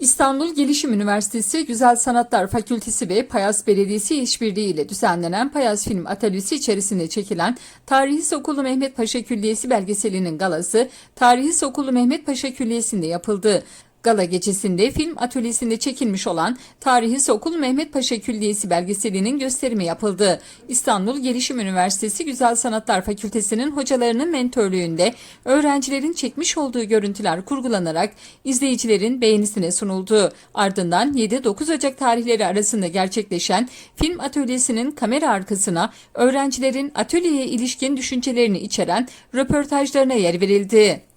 İstanbul Gelişim Üniversitesi Güzel Sanatlar Fakültesi ve Payas Belediyesi işbirliğiyle düzenlenen Payas Film Atölyesi içerisinde çekilen Tarihi Sokulu Mehmet Paşa Külliyesi belgeselinin galası Tarihi Sokulu Mehmet Paşa Külliyesi'nde yapıldı. Gala gecesinde film atölyesinde çekilmiş olan Tarihi Sokul Mehmet Paşa Külliyesi belgeselinin gösterimi yapıldı. İstanbul Gelişim Üniversitesi Güzel Sanatlar Fakültesinin hocalarının mentörlüğünde öğrencilerin çekmiş olduğu görüntüler kurgulanarak izleyicilerin beğenisine sunuldu. Ardından 7-9 Ocak tarihleri arasında gerçekleşen film atölyesinin kamera arkasına öğrencilerin atölyeye ilişkin düşüncelerini içeren röportajlarına yer verildi.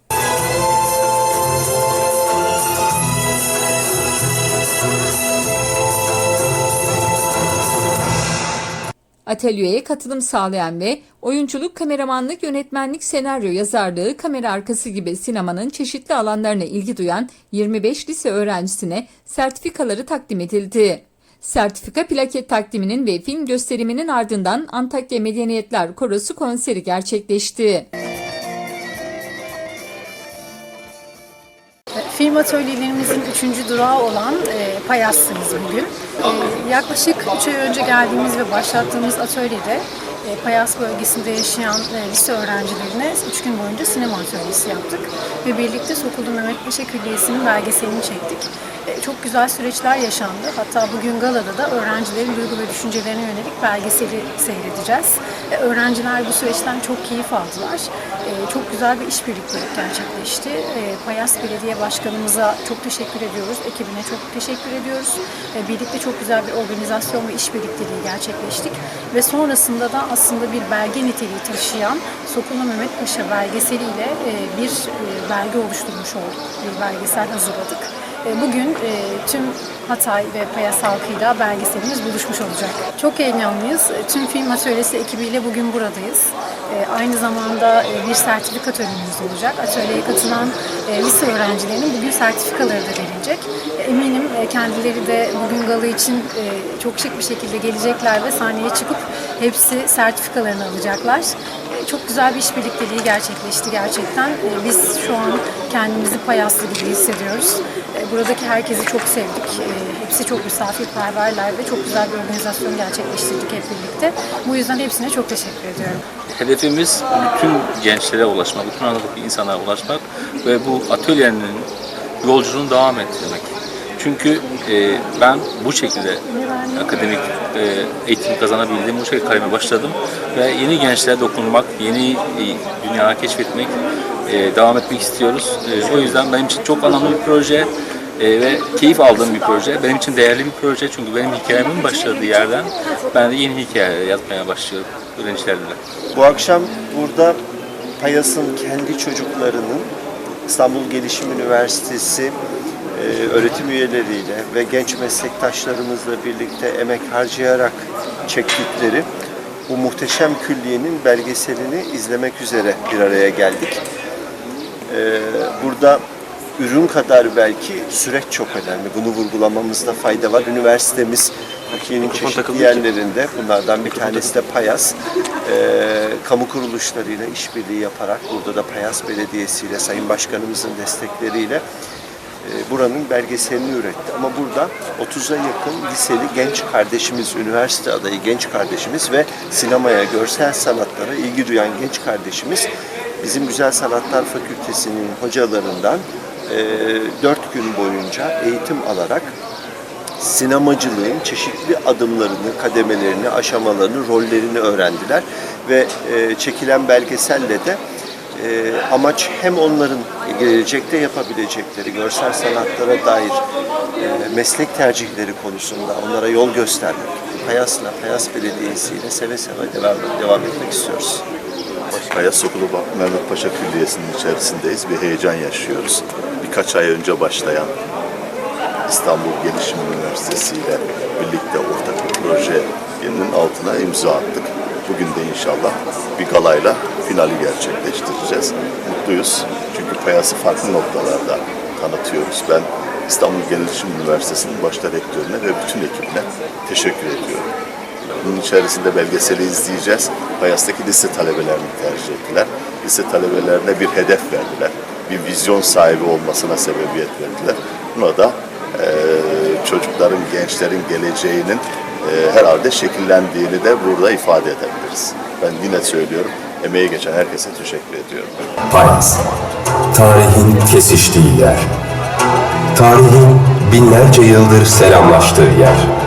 Atölyeye katılım sağlayan ve oyunculuk, kameramanlık, yönetmenlik, senaryo yazarlığı, kamera arkası gibi sinemanın çeşitli alanlarına ilgi duyan 25 lise öğrencisine sertifikaları takdim edildi. Sertifika plaket takdiminin ve film gösteriminin ardından Antakya Medeniyetler Korosu konseri gerçekleşti. Film atölyelerimizin üçüncü durağı olan e, Payas'tayız bugün. E, yaklaşık 3 ay önce geldiğimiz ve başlattığımız atölyede e, Payas bölgesinde yaşayan e, lise öğrencilerine 3 gün boyunca sinema atölyesi yaptık. Ve birlikte Sokulu Mehmet Paşa Külliyesi'nin belgeselini çektik. E, çok güzel süreçler yaşandı. Hatta bugün galada da öğrencilerin duygu ve düşüncelerine yönelik belgeseli seyredeceğiz. Öğrenciler bu süreçten çok keyif aldılar. Çok güzel bir işbirlikleri gerçekleşti. Payas Belediye Başkanımıza çok teşekkür ediyoruz. Ekibine çok teşekkür ediyoruz. Birlikte çok güzel bir organizasyon ve işbirlikteliği gerçekleştik. Ve sonrasında da aslında bir belge niteliği taşıyan Sokulu Mehmet Paşa belgeseliyle e, bir e, belge oluşturmuş olduk. Bir belgesel hazırladık. E, Bugün e, tüm Hatay ve Payas halkıyla belgeselimiz buluşmuş olacak. Çok heyecanlıyız. E, Tüm film atölyesi ekibiyle bugün buradayız. Aynı zamanda bir sertifika törenimiz olacak. Atölyeye katılan lise öğrencilerinin bugün sertifikaları da verilecek. Eminim kendileri de bugün gala için çok şık bir şekilde gelecekler ve sahneye çıkıp hepsi sertifikalarını alacaklar. Çok güzel bir işbirlikteliği gerçekleşti gerçekten. E, Biz şu an kendimizi payaslı gibi hissediyoruz. E, Buradaki herkesi çok sevdik. E, Hepsi çok misafirperverler ve çok güzel bir organizasyon gerçekleştirdik hep birlikte. Bu yüzden hepsine çok teşekkür ediyorum. Hedefimiz bütün gençlere ulaşmak, bütün Anadolu insanlara ulaşmak ve bu atölyenin yolculuğunu devam ettirmek. Çünkü e, ben bu şekilde akademik e, eğitim kazanabildim, bu şekilde kariyerime başladım ve yeni gençlere dokunmak, yeni e, dünya keşfetmek, e, devam etmek istiyoruz. E, o yüzden benim için çok anlamlı bir proje e, ve keyif aldığım bir proje. Benim için değerli bir proje çünkü benim hikayemin başladığı yerden ben de yeni hikaye yazmaya başlıyorum öğrencilerle. Bu akşam burada Payas'ın kendi çocuklarının İstanbul Gelişim Üniversitesi e, öğretim üyeleriyle ve genç meslektaşlarımızla birlikte emek harcayarak çektikleri bu muhteşem külliyenin belgeselini izlemek üzere bir araya geldik. E, burada ürün kadar belki süreç çok önemli. Bunu vurgulamamızda fayda var. Üniversitemiz Türkiye'nin çeşitli yerlerinde, bunlardan bir tanesi de Payas, e, kamu kuruluşlarıyla işbirliği yaparak, burada da Payas Belediyesi ile Sayın Başkanımızın destekleriyle e, buranın belgeselini üretti. Ama burada 30'a yakın liseli genç kardeşimiz, üniversite adayı genç kardeşimiz ve sinemaya, görsel sanatlara ilgi duyan genç kardeşimiz bizim Güzel Sanatlar Fakültesinin hocalarından e, 4 gün boyunca eğitim alarak sinemacılığın çeşitli adımlarını, kademelerini, aşamalarını, rollerini öğrendiler ve e, çekilen belgeselle de e, amaç hem onların gelecekte yapabilecekleri görsel sanatlara dair e, meslek tercihleri konusunda onlara yol göstermek. Payas'la, Payas Belediyesi ile seve seve devam, devam etmek istiyoruz. Payas Okulu Mehmet Paşa Külliyesi'nin içerisindeyiz. Bir heyecan yaşıyoruz. Birkaç ay önce başlayan İstanbul Gelişim Üniversitesi ile birlikte ortak bir projenin altına imza attık. Bugün de inşallah bir galayla finali gerçekleştireceğiz. Mutluyuz çünkü Payas'ı farklı noktalarda tanıtıyoruz. Ben İstanbul Gelişim Üniversitesi'nin başta rektörüne ve bütün ekibine teşekkür ediyorum. Bunun içerisinde belgeseli izleyeceğiz. Payas'taki lise talebelerini tercih ettiler. Lise talebelerine bir hedef verdiler. Bir vizyon sahibi olmasına sebebiyet verdiler. Buna da e, çocukların, gençlerin geleceğinin e, herhalde şekillendiğini de burada ifade edebiliriz. Ben yine söylüyorum, emeği geçen herkese teşekkür ediyorum. Payas. Tarihin kesiştiği yer. Tarihin binlerce yıldır selamlaştığı yer.